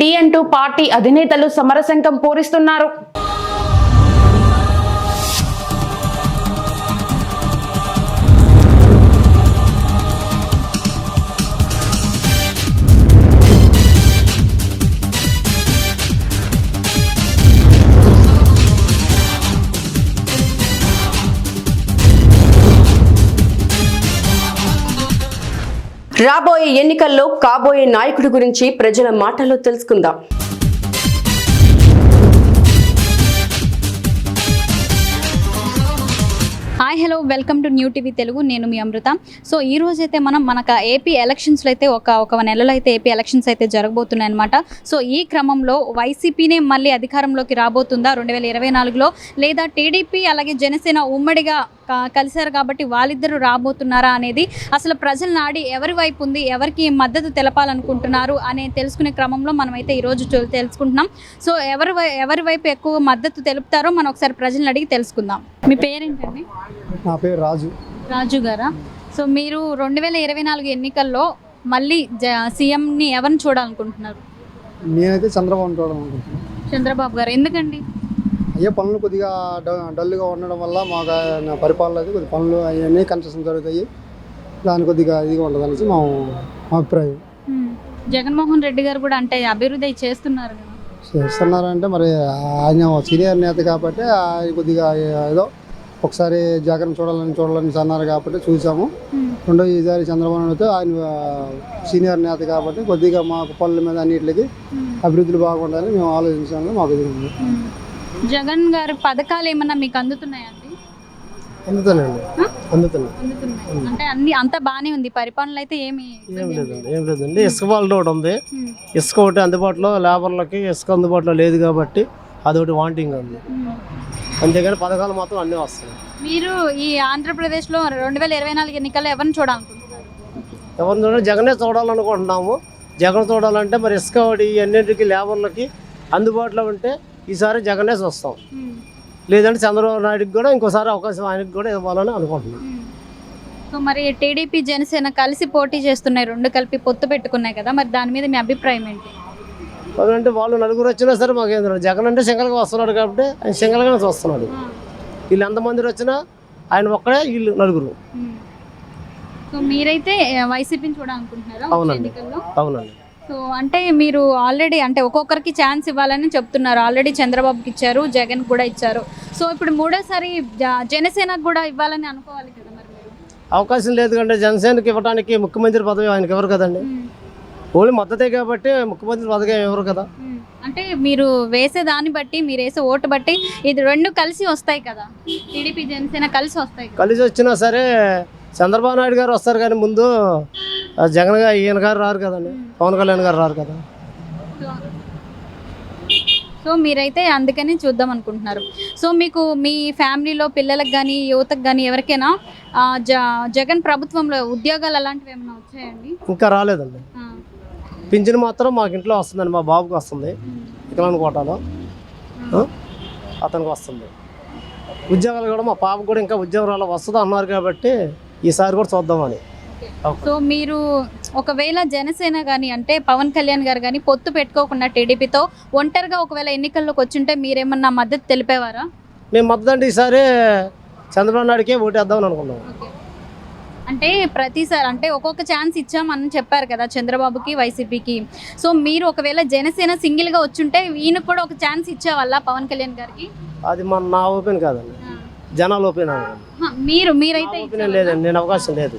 D అంటూ party అధినేతలు సమరశంఖం పూరిస్తున్నారు. రాబోయే ఎన్నికల్లో కాబోయే నాయకుడి గురించి ప్రజల మాటల్లో తెలుసుకుందాం. Hi hello welcome to new TV Telugu నేను మీ అమృత. సో ఈ రోజు అయితే మనం మనకు ఏపీ ఎలక్షన్స్లో అయితే ఒక ఒక నెలలో అయితే ఏపీ ఎలక్షన్స్ అయితే జరగబోతున్నాయి అనమాట సో ఈ క్రమంలో వైసీపీనే మళ్ళీ అధికారంలోకి రాబోతుందా? రెండు వేల ఇరవై నాలుగులో లేదా టీడీపీ అలాగే జనసేన ఉమ్మడిగా కలిశారు కాబట్టి వాళ్ళిద్దరూ రాబోతున్నారా అనేది అసలు ప్రజల నాడి ఎవరి వైపు ఉంది ఎవరికి మద్దతు తెలపాలనుకుంటున్నారు అనే తెలుసుకునే క్రమంలో మనమైతే ఈరోజు తెలుసుకుంటున్నాం. సో ఎవరి ఎవరి వైపు ఎక్కువ మద్దతు తెలుపుతారో మనం ఒకసారి ప్రజలను అడిగి తెలుసుకుందాం. మీ పేరేంటండి? నా పేరు రాజు. రాజు గారా? సో మీరు రెండు వేల ఇరవై నాలుగు ఎన్నికల్లో మళ్ళీ సీఎంని ఎవరిని చూడాలనుకుంటున్నారు? నేనైతే చంద్రబాబు చూడాలి అనుకుంటున్నాను చంద్రబాబు గారు. ఎందుకండి? అయ్యే పనులు కొద్దిగా డల్గా ఉండడం వల్ల మాకు పరిపాలన అయితే కొద్ది పనులు అవన్నీ కన్స్ట్రక్షన్ జరుగుతాయి దాని కొద్దిగా ఇదిగా ఉండదు అనేసి మా అభిప్రాయం. జగన్మోహన్ రెడ్డి గారు కూడా అంటే అభివృద్ధి చేస్తున్నారు కదా చేస్తున్నారంటే మరి ఆయన సీనియర్ నేత కాబట్టి ఆయన కొద్దిగా ఏదో ఒకసారి జగన్ చూడాలని చూడాలని అన్నారు కాబట్టి చూసాము. రెండో ఈసారి చంద్రబాబు నాయుడుతో ఆయన సీనియర్ నేత కాబట్టి కొద్దిగా మాకు పనుల మీద అన్నిటికి హ్మ్. అభివృద్ధులు బాగుండాలని మేము ఆలోచించాము మాకు. జగన్ గారి పథకాలు ఏమన్నా మీకు అందుతున్నాయండి. అందుతానండి ఆ? అందుతున్నాయి. అందుతున్నాయి. అంటే అన్ని అంతా బాగానే ఉంది. పరిపాలన అయితే ఏమి ఏం లేదండి ఏం లేదండి. ఇసుక బాల్ ఒకటి ఉంది. ఇసుక ఒకటి అందుబాటులో లేబర్లకి ఇసుక అందుబాటులో లేదు కాబట్టి అదొకటి వాంటింగ్ ఉంది. అంతేగాని పథకాలు మాత్రం అన్నీ వస్తున్నాయి మీరు ఈ ఆంధ్రప్రదేశ్లో రెండు వేల ఇరవై నాలుగు ఎన్నికల్లో ఎవరిని చూడాలనుకుంటున్నారు? ఎవరిని చూడండి జగనే చూడాలనుకుంటున్నాము. జగన్ చూడాలంటే మరి ఇసుక ఒకటి అన్నింటికి లేబర్లకి అందుబాటులో ఉంటే ఈసారి జగనే చూస్తాం. లేదంటే చంద్రబాబు నాయుడుకి కూడా ఇంకోసారి అవకాశం ఆయనకి కూడా ఇవ్వాలని అనుకుంటున్నాం. సో మరి టీడీపీ జనసేన కలిసి పోటీ చేస్తున్నాయి రెండు కలిపి పొత్తు పెట్టుకున్నాయి కదా మరి దాని మీద మీ అభిప్రాయం ఏంటి? అంటే వాళ్ళు నలుగురు వచ్చినా సరే మాకేం జగన్ అంటే సింగల్గా వస్తున్నాడు కాబట్టి ఆయన సింగల్గానే చూస్తున్నాడు. వీళ్ళు ఎంతమంది వచ్చినా ఆయన ఒక్కడే వీళ్ళు నలుగురు. సో మీరైతే వైసీపీని చూడాలనుకుంటున్నారా? అవునండి. అవునండి. సో అంటే మీరు ఆల్రెడీ అంటే ఒక్కొక్కరికి ఛాన్స్ ఇవ్వాలని చెప్తున్నారు. ఆల్రెడీ చంద్రబాబుకి ఇచ్చారు జగన్ కూడా ఇచ్చారు. సో ఇప్పుడు మూడోసారి జనసేనకు కూడా ఇవ్వాలని అనుకోవాలి కదా మరి అవకాశం లేదు కంటే జనసేనకి ఇవ్వడానికి ముఖ్యమంత్రి పదవి ఆయనకి ఎవరు కదండి. ఓన్లీ మద్దతే కాబట్టి ముఖ్యమంత్రి పదవి ఎవరు కదా. అంటే మీరు వేసే దాన్ని బట్టి మీరు వేసే ఓటు బట్టి ఇది రెండు కలిసి వస్తాయి కదా? టీడీపీ జనసేన కలిసి వస్తాయి కలిసి వచ్చినా సరే చంద్రబాబు నాయుడు గారు వస్తారు కానీ ముందు జగన్ గారు ఈయన గారు రారు కదండి. పవన్ కళ్యాణ్ గారు రారు కదా. సో- మీరైతే అందుకని చూద్దాం అనుకుంటున్నారు. సో మీకు మీ ఫ్యామిలీలో పిల్లలకు కానీ యువతకు కానీ ఎవరికైనా జ జగన్ ప్రభుత్వంలో ఉద్యోగాలు అలాంటివి ఏమైనా వచ్చాయండి? ఇంకా రాలేదండి. పింఛన్ మాత్రం మాకు ఇంట్లో వస్తుందండి. మా బాబుకి వస్తుంది. వికలాంగ్ కోటాలో? అతనికి వస్తుంది. ఉద్యోగాలు కూడా మా పాపకు కూడా ఇంకా ఉద్యోగం రాలే. వస్తుంది అన్నారు కాబట్టి ఈసారి కూడా చూద్దామని. సో మీరు ఒకవేళ జనసేన కానీ అంటే పవన్ కళ్యాణ్ గారు కానీ పొత్తు పెట్టుకోకుండా టీడీపీతో ఒంటరిగా ఒకవేళ ఎన్నికల్లోకి వచ్చుంటే మీరేమన్నా మద్దతు తెలిపేవారా? మేము మద్దతు అంటే ఈసారి చంద్రబాబు నాయుడుకే ఓటేద్దామని అనుకున్నాం. అంటే ప్రతిసారి అంటే ఒక్కొక్క ఛాన్స్ ఇచ్చామని చెప్పారు కదా చంద్రబాబుకి వైసీపీకి. సో మీరు ఒకవేళ జనసేన సింగిల్గా వచ్చుంటే ఈయనకు కూడా ఒక ఛాన్స్ ఇచ్చేవాళ్ళ పవన్ కళ్యాణ్ గారికి? అది మన నా ఓపెన్ కాదండి. జనాల హ, మీరు మీరైతే? లేదండి నేను అవకాశం లేదు.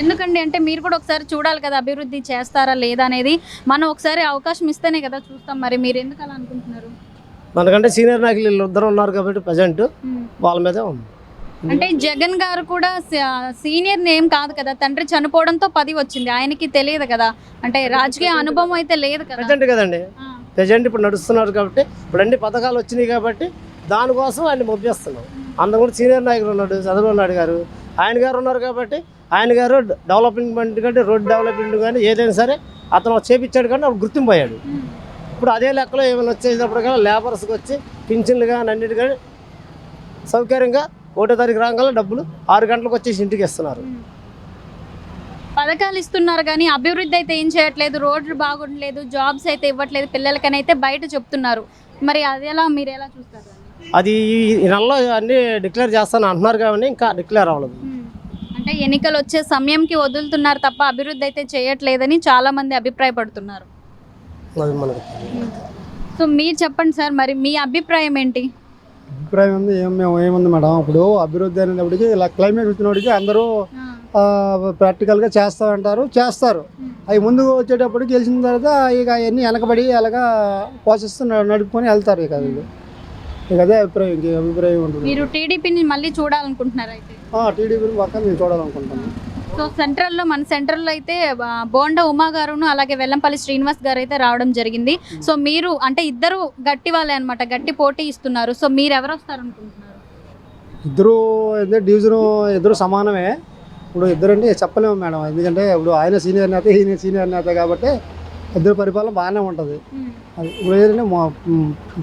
ఎందుకండి అంటే మీరు కూడా ఒకసారి చూడాలి కదా అభివృద్ధి చేస్తారా లేదా అనేది మనం ఒకసారి అవకాశం ఇస్తేనే కదా చూస్తాం మరి మీరు ఎందుకు అలా అనుకుంటున్నారు మనకంటే సీనియర్ నాయకులు ఇద్దరు ఉన్నారు కాబట్టి ప్రజెంట్. వాళ్ళ మీదే ఉంది అంటే జగన్ గారు కూడా సీనియర్ నేమ్ కాదు కదా తండ్రి చనిపోవడంతో పది వచ్చింది ఆయనకి తెలియదు కదా అంటే రాజకీయ అనుభవం అయితే లేదు కదా ప్రజెంట్ కదండి. ప్రజెంట్ ఇప్పుడు నడుస్తున్నారు కాబట్టి ఇప్పుడు అన్ని పథకాలు వచ్చినాయి కాబట్టి దానికోసం ఆయన మొబ్బేస్తున్నాం అందరు కూడా సీనియర్ నాయకులు ఉన్నాడు చంద్రబాబు నాయుడు గారు. ఆయన గారు ఉన్నారు కాబట్టి ఆయన గారు డెవలప్మెంట్ కంటే రోడ్ డెవలప్మెంట్ కానీ ఏదైనా సరే అతను చేపించాడు కానీ అప్పుడు గుర్తింపు అయ్యాడు ఇప్పుడు అదే లెక్కలో ఏమైనా వచ్చేటప్పుడు కానీ లేబర్స్కి వచ్చి పింఛన్లు కానీ అన్నిటి కానీ సౌకర్యంగా ఒకటో తారీఖు రాగానే డబ్బులు ఆరు గంటలకు వచ్చేసి ఇంటికి ఇస్తున్నారు. పథకాలు ఇస్తున్నారు కానీ అభివృద్ధి అయితే ఏం చేయట్లేదు రోడ్లు బాగుండలేదు జాబ్స్ అయితే ఇవ్వట్లేదు పిల్లలకని అయితే బయట చెప్తున్నారు. మరి అది ఎలా మీరు ఎలా చూస్తారు? అది ఈ- నెలలో అన్నీ డిక్లేర్ చేస్తాను అంటున్నారు కాబట్టి ఇంకా డిక్లేర్ అవ్వలేదు. అంటే ఎన్నికలు వచ్చే సమయంకి వదులుతున్నారు తప్ప అభివృద్ధి అయితే చేయట్లేదని చాలా మంది అభిప్రాయపడుతున్నారు. అది మనకి సో మీరు చెప్పండి సార్ మరి మీ అభిప్రాయం ఏంటి? అభిప్రాయం ఉంది ఏం మేము ఏముంది మేడం? ఇప్పుడు అభివృద్ధి అనేటప్పటికి ఇలా క్లైమేట్ వచ్చినప్పటికి అందరూ ప్రాక్టికల్గా చేస్తామంటారు చేస్తారు. అవి ముందు వచ్చేటప్పటికి గెలిచిన తర్వాత ఇక అవన్నీ వెనకబడి అలాగా పోషిస్తూ నడుపుకొని వెళ్తారు ఇక ఇక అదే అభిప్రాయం ఇంకే అభిప్రాయం ఉంటుంది. మీరు టీడీపీని మళ్ళీ చూడాలనుకుంటున్నారు అయితే? టీడీపీని పక్క మేము చూడాలనుకుంటున్నాం సో సెంట్రల్లో మన సెంట్రల్లో అయితే బోండా ఉమా గారును అలాగే వెల్లంపల్లి శ్రీనివాస్ గారు అయితే రావడం జరిగింది. సో మీరు అంటే ఇద్దరు గట్టి వాళ్ళే అనమాట గట్టి పోటీ ఇస్తున్నారు. సో మీరు ఎవరు వస్తారు అనుకుంటున్నారు ఇద్దరు డివిజన్ ఇద్దరు సమానమే. ఇప్పుడు ఇద్దరు అంటే చెప్పలేము మేడం. ఎందుకంటే ఇప్పుడు ఆయన సీనియర్ నేత ఈయన సీనియర్ నేత కాబట్టి ఇద్దరు పరిపాలన బాగానే ఉంటుంది. అది ఇప్పుడు ఏంటంటే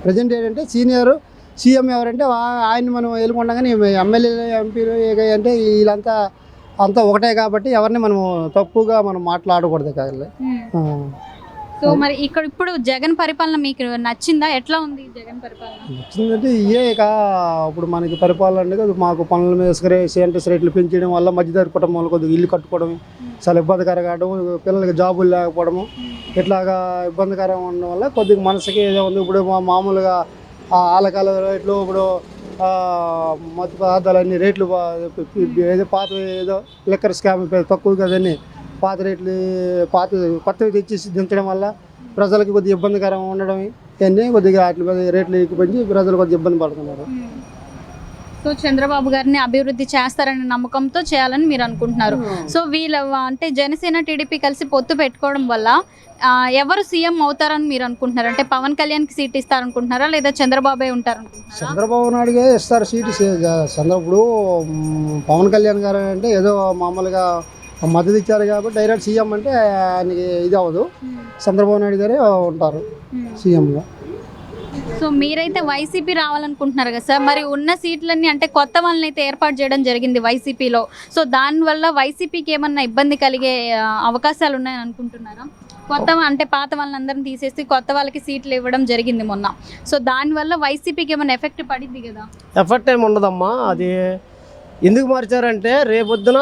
ప్రజెంట్ ఏంటంటే సీనియర్ సీఎం ఎవరంటే ఆయన్ని మనం ఎలుకొండగానే ఎమ్మెల్యేలు ఎంపీలు అంటే వీళ్ళంతా అంతా ఒకటే కాబట్టి ఎవరిని మనం తక్కువగా మనం మాట్లాడకూడదు కాదు. సో మరి ఇక్కడ ఇప్పుడు జగన్ పరిపాలన మీకు నచ్చిందా? ఎట్లా ఉంది జగన్ పరిపాలన? వచ్చిందంటే ఇయే ఇక. ఇప్పుడు మనకి పరిపాలన అంటే మాకు పనుల మీద సేంటర్స్ రేట్లు పెంచడం వల్ల మధ్యతరగతి కుటుంబాలు కొద్దిగా ఇల్లు కట్టుకోవడం చాలా ఇబ్బందికరంగా అవడం పిల్లలకి జాబులు లేకపోవడము ఇట్లాగా ఇబ్బందికరంగా ఉండడం వల్ల కొద్దిగా మనసుకి ఏదో ఉంది. ఇప్పుడు మా మామూలుగా ఆ ఆలకాల రేట్లు ఇప్పుడు మత్తు పదార్థాలన్నీ రేట్లు ఏదో పాత ఏదో లిక్కర్ స్కామ్ తక్కువ కదండి. పాత రేట్లు పాత కొత్తవి తెచ్చేసి దించడం వల్ల ప్రజలకు కొద్దిగా ఇబ్బందికరంగా ఉండడం ఇవన్నీ కొద్దిగా వాటి రేట్లు ఎక్కువ పెంచి ప్రజలు కొద్దిగా ఇబ్బంది పడుతున్నారు. సో చంద్రబాబు గారిని అభివృద్ధి చేస్తారనే నమ్మకంతో చేయాలని మీరు అనుకుంటున్నారు. సో వీళ్ళ అంటే జనసేన టీడీపీ కలిసి పొత్తు పెట్టుకోవడం వల్ల ఎవరు సీఎం అవుతారని మీరు అనుకుంటున్నారు? అంటే పవన్ కళ్యాణ్కి సీట్ ఇస్తారనుకుంటున్నారా? లేదా చంద్రబాబే ఉంటారనుకుంటున్నారా? చంద్రబాబు నాయుడుగా ఇస్తారు సీటు. సీ- చంద్ర ఇప్పుడు మ్, పవన్ కళ్యాణ్ గారు అంటే ఏదో మామూలుగా మద్దతు ఇచ్చారు కాబట్టి డైరెక్ట్ సీఎం అంటే ఆయనకి ఇది అవ్వదు. చంద్రబాబు నాయుడు గారే ఉంటారు సీఎంగా. సో మీరైతే వైసీపీ రావాలనుకుంటున్నారు కదా సార్? మరి ఉన్న సీట్లన్నీ అంటే కొత్త వాళ్ళని అయితే ఏర్పాటు చేయడం జరిగింది వైసీపీలో. సో దానివల్ల వైసీపీకి ఏమన్నా ఇబ్బంది కలిగే అవకాశాలు ఉన్నాయని అనుకుంటున్నారా? కొత్త అంటే పాత వాళ్ళందరిని తీసేసి కొత్త వాళ్ళకి సీట్లు ఇవ్వడం జరిగింది మొన్న. సో దానివల్ల వైసీపీకి ఏమైనా ఎఫెక్ట్ పడింది కదా? ఎఫర్ట్ ఏమి ఉండదమ్మా. అది ఎందుకు మార్చారంటే రేపొద్దున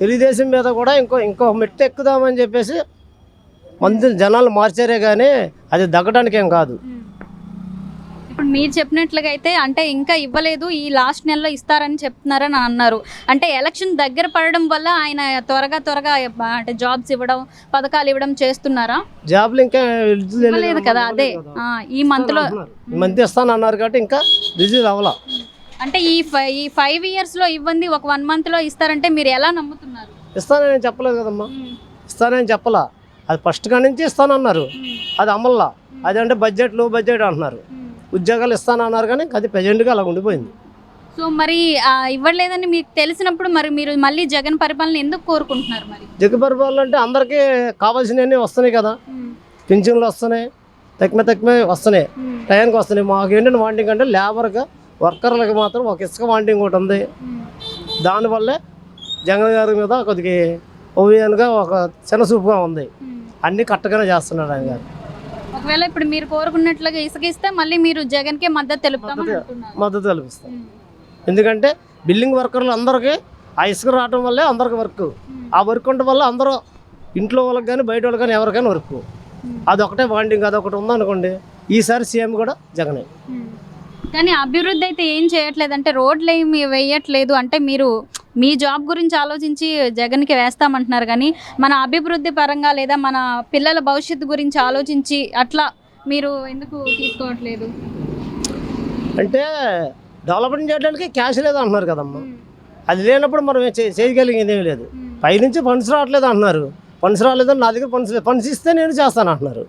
తెలుగుదేశం మీద కూడా ఇంకో ఇంకో మెట్టు ఎక్కుదామని చెప్పేసి మంది జనాలు మార్చారే కానీ అది దగ్గడానికి ఏం కాదు ఇప్పుడు మీరు చెప్పినట్లుగా అయితే అంటే ఇంకా ఇవ్వలేదు ఈ లాస్ట్ నెలలో ఇస్తారని చెప్తున్నారని అన్నారు. అంటే ఎలక్షన్ దగ్గర పడడం వల్ల ఆయన త్వరగా త్వరగా అంటే జాబ్స్ ఇవ్వడం పథకాలు ఇవ్వడం చేస్తున్నారా? జాబ్లు ఇంకా ఇవ్వలేదు కదా అదే. ఈ మంత్లో మంత్ ఇస్తాను అన్నారు కాబట్టి ఇంకా రిలీజ్ అవ్వాల అంటే ఈ ఫై- ఈ ఫైవ్ ఇయర్స్లో ఇవ్వండి ఒక వన్ మంత్లో ఇస్తారంటే మీరు ఎలా నమ్ముతున్నారు? ఇస్తానని చెప్పలేదు కదమ్మా. ఇస్తానని చెప్పలా. అది ఫస్ట్ కాడి నుంచి ఇస్తానన్నారు. అది అమల్లా. అది అంటే బడ్జెట్లో బడ్జెట్ అంటున్నారు ఉద్యోగాలు ఇస్తానన్నారు కానీ అది ప్రజెంట్గా అలా ఉండిపోయింది. సో మరి ఇవ్వలేదని మీకు తెలిసినప్పుడు మరి మీరు మళ్ళీ జగన్ పరిపాలన ఎందుకు కోరుకుంటున్నారు మరి? జగపరిపాలన అంటే అందరికీ కావాల్సినవన్నీ వస్తున్నాయి కదా. పింఛన్లు వస్తున్నాయి తక్కువ తక్కువ వస్తున్నాయి. టైంకి వస్తున్నాయి. మాకు ఏంటంటే వాంటింగ్ అంటే లేబర్గా వర్కర్లకు మాత్రం ఒక ఇసుక వాంటింగ్ ఒకటి ఉంది. దానివల్లే జగన్ గారి మీద కొద్దిగా ఓవియన్గా ఒక చిన్న చూపుగా ఉంది. అన్నీ కరెక్ట్గానే చేస్తున్నాడు ఆయన గారు. ఒకవేళ ఇప్పుడు మీరు కోరుకున్నట్లుగా ఇసుక ఇస్తే మళ్ళీ మీరు జగన్కి మద్దతు తెలుపుతామని మద్దతు- అంటున్నారు మద్దతు కల్పిస్తాం ఎందుకంటే బిల్డింగ్ వర్కర్లు అందరికీ ఆ ఇసుక రావడం వల్లే అందరికి వర్క్. ఆ వర్క్ ఉండడం వల్ల అందరూ ఇంట్లో వాళ్ళకి కానీ బయట వాళ్ళకి కానీ ఎవరికైనా వర్క్. అదొకటే బాండింగ్ అదొకటి ఉందనుకోండి ఈసారి సీఎం కూడా జగనే. కానీ అభివృద్ధి అయితే ఏం చేయట్లేదు. అంటే రోడ్లు ఏమి వేయట్లేదు. అంటే మీరు మీ జాబ్ గురించి ఆలోచించి జగన్కి వేస్తామంటున్నారు కానీ మన అభివృద్ధి పరంగా లేదా మన పిల్లల భవిష్యత్తు గురించి ఆలోచించి అట్లా మీరు ఎందుకు తీసుకోవట్లేదు? అంటే డెవలప్మెంట్ చేయడానికి క్యాష్ లేదు అంటున్నారు కదమ్మా. అది లేనప్పుడు మనం చేయగలిగేది ఏమీ లేదు. పైనుంచి ఫండ్స్ రావట్లేదు అంటున్నారు. ఫండ్స్ రాలేదని నా దగ్గర ఫండ్స్ ఫండ్స్ ఇస్తే నేను చేస్తాను అంటున్నారు.